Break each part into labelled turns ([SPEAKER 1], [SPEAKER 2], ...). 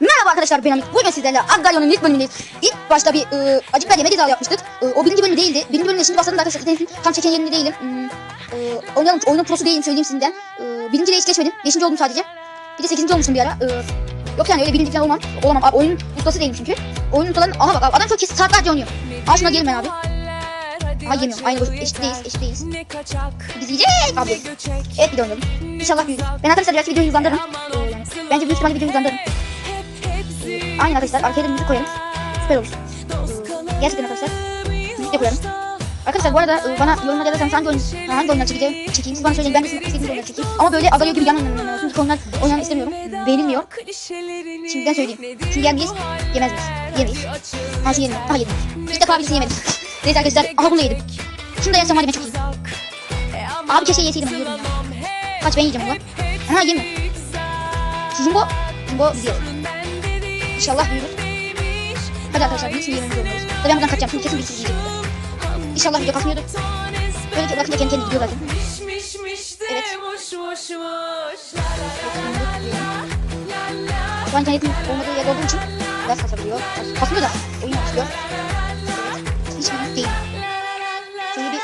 [SPEAKER 1] Merhaba arkadaşlar ben Hamit. Bugün sizlerle Agdalyon'un ilk bölümündeyiz. İlk başta bir e, acı biber yeme cezalı yapmıştık. E, o birinci bölüm değildi. Birinci bölümde şimdi başladım da arkadaşlar. Tam çeken yerinde değilim. Hmm, e, oynayalım. Oyunun prosu değilim söyleyeyim sizden. E, birinci de hiç geçmedim. Beşinci oldum sadece. Bir de sekizinci olmuştum bir ara. E, yok yani öyle birinci falan olmam. Olamam. Abi, oyunun ustası değilim çünkü. Oyunun ustalarının... Aha bak abi, adam çok kesin saatlerce oynuyor. Aa şuna gelin ben abi. Ay yemiyorum. Aynı boş. Eşit değiliz. Eşit değiliz. Yiyeceğiz abi. Evet bir de oynayalım. İnşallah büyür. Ben arkadaşlar belki videoyu hızlandırırım. E, yani, bence büyük ihtimalle videoyu hızlandırırım. Aynen arkadaşlar arkaya da müzik koyarım. Süper olur. Ee, Gerçekten arkadaşlar. Müzik de koyarım. Arkadaşlar bu arada e, bana yorumlara yazarsanız hangi oyun, hangi oyunlar çekeceğim, çekeyim. Siz bana söyleyin ben de istediğiniz oyunları çekeyim. Ama böyle Adalya gibi yan oyunlar. Çünkü onlar oynamak istemiyorum. Beğenilmiyor. Şimdiden söyleyeyim. Çünkü yer miyiz? Yemez miyiz? Yemeyiz. Ha şey yedim. Aha yedim. İlk defa birisini yemedim. Neyse arkadaşlar. Aha bunu yedim. Şunu da yersem hadi ben çok iyiyim. Abi keşke yeseydim bunu yiyorum ya. Kaç ben yiyeceğim ulan. Aha yemiyorum. Jumbo. Jumbo bizi yer. İnşallah büyür. Hadi arkadaşlar bir sürü yemeğimiz olmalıyız. Tabii ben buradan kaçacağım çünkü kesin bir sürü yiyeceğim. İnşallah video kasmıyordur. Böyle ki bakınca kendi kendine gidiyor zaten. Evet. Şu an internetin olmadığı yerde olduğum için biraz kasabiliyor. Kasmıyor da oyun kasıyor. Evet. Hiç büyük değil. Şöyle bir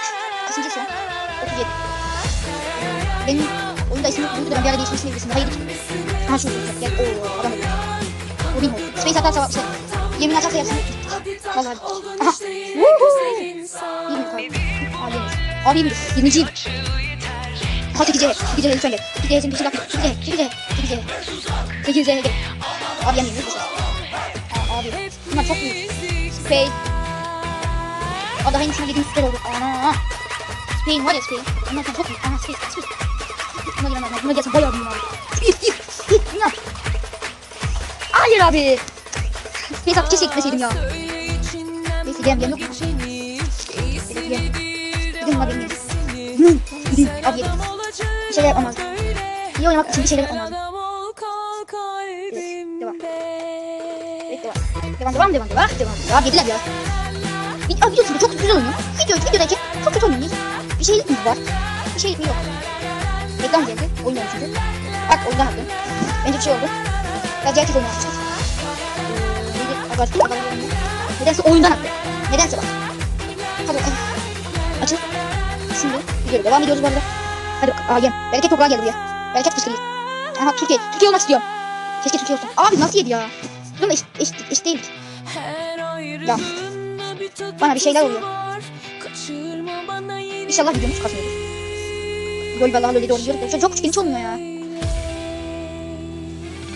[SPEAKER 1] kaçıncı son? 37. Benim oyunda ismi buydu da ben bir ara birisinde. Hayır. Ha şu. Gel. Oo adam öldü. Oldu. Space atarsa işte. Yemin atarsa yapsın. Vallahi. Aha. Yirmi kaldı. Abi yemiş. Yirmiciyim. Ha 8'e. 8'e lütfen gel. 8'e sen bir şey yapma. 8'e. 8'e. 8'e. 8'e gel. Abi. Aa abi. Bunlar çok büyük. Space. Aa daha yenisine dediğim süper oldu. Ana. Spain var ya Spain. Onlar çok büyük. Ana Space. Space. Buna giremez. Buna gelse bayağı büyüğüm abi. Git git. Git. Buna. Hayır abi. Space abi keşke gitmeseydim ya. Neyse gel gel yok. Gel gel. Buna benim. Gidin. Gidin. Abi yedim. Bir şeyler yapmam lazım. İyi oynamak için bir şeyler yapmam lazım. Evet. Devam. Evet devam. Devam devam devam devam. Devam. Devam. Yediler ya. Bir, abi videosunda çok güzel oynuyor. Video, videodayken çok kötü oynuyor. Bir şeylik mi var? Bir şeylik mi yok? Reklam geldi. Oyun geldi. Bak oyundan attım. Bence bir şey oldu. Gerçek oyunu yapacağız. Ee? Abartı, abartı. Nedense oyundan attı. Nedense bak. Hadi bakalım. Açın. Şimdi videoya devam ediyoruz bu arada. Hadi bakalım. Aa yem. Bereket toprağa geldi buraya. Bereket fışkırıyor. Aha Türkiye. Türkiye olmak istiyorum. Keşke Türkiye olsun. Abi nasıl yedi ya? Bununla eşit, eşit, eşit değildik.
[SPEAKER 2] Ya.
[SPEAKER 1] Bana bir şeyler oluyor.
[SPEAKER 2] İnşallah
[SPEAKER 1] videomuz kasmıyordur. Gol vallahi öyle gidiyoruz. da Çok küçük olmuyor ya.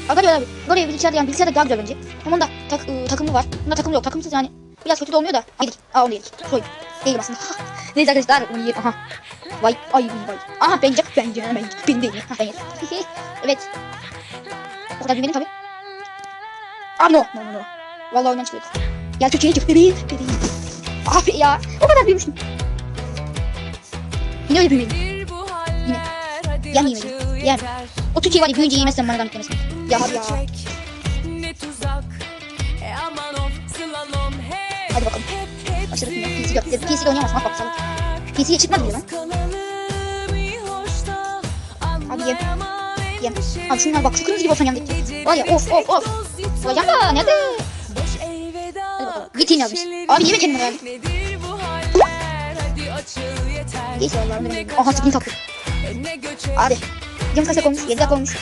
[SPEAKER 1] Diyor abi. Oraya bilgisayarda yani bilgisayarda daha güzel bence. Ama onda tak, ıı, takımı var. Bunda takımı yok. Takımsız yani biraz kötü de olmuyor da. Yedik. Aa onu yedik. Soy. Değil aslında. Neyse arkadaşlar onu yiyelim. Aha. Vay ay vay. Aha bence bence ben ben değil. Ha ben yedim. evet. O kadar büyümedim tabii. Abi no. No no no. Vallahi oyundan çıkıyorduk. Gel Türkiye'ye çık bebeğim. Bebeğim. Abi ya. O kadar büyümüştüm. Yine öyle büyümedim.
[SPEAKER 2] Yine.
[SPEAKER 1] Yem yemedim. Yem. O Türkiye var ya büyüyünce yemezsen bana gitmesin. Ya ya.
[SPEAKER 2] Ne tuzak. E aman of slalom hep.
[SPEAKER 1] Hadi bakalım. Yine. PC yok. PC'de oynayamazsın. Bak bak salak. PC'ye çıkmadı bile lan.
[SPEAKER 2] Anlayamam
[SPEAKER 1] Yem.
[SPEAKER 2] endişeleri.
[SPEAKER 1] Abi şunlar bak şu kırmızı gibi olsan yanındaki. Var ya of of of. Olacak da nerede? Hadi bakalım. Yazmış. Abi yeme kendini herhalde. Neyse Allah'ım. Aha skin
[SPEAKER 2] göçek.
[SPEAKER 1] Hadi. Videomuz kaç dakika olmuş? 7 dakika olmuş.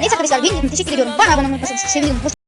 [SPEAKER 1] Neyse arkadaşlar benim teşekkür ediyorum. Bana abone olmayı unutmayın. Sevinirim. Hoşça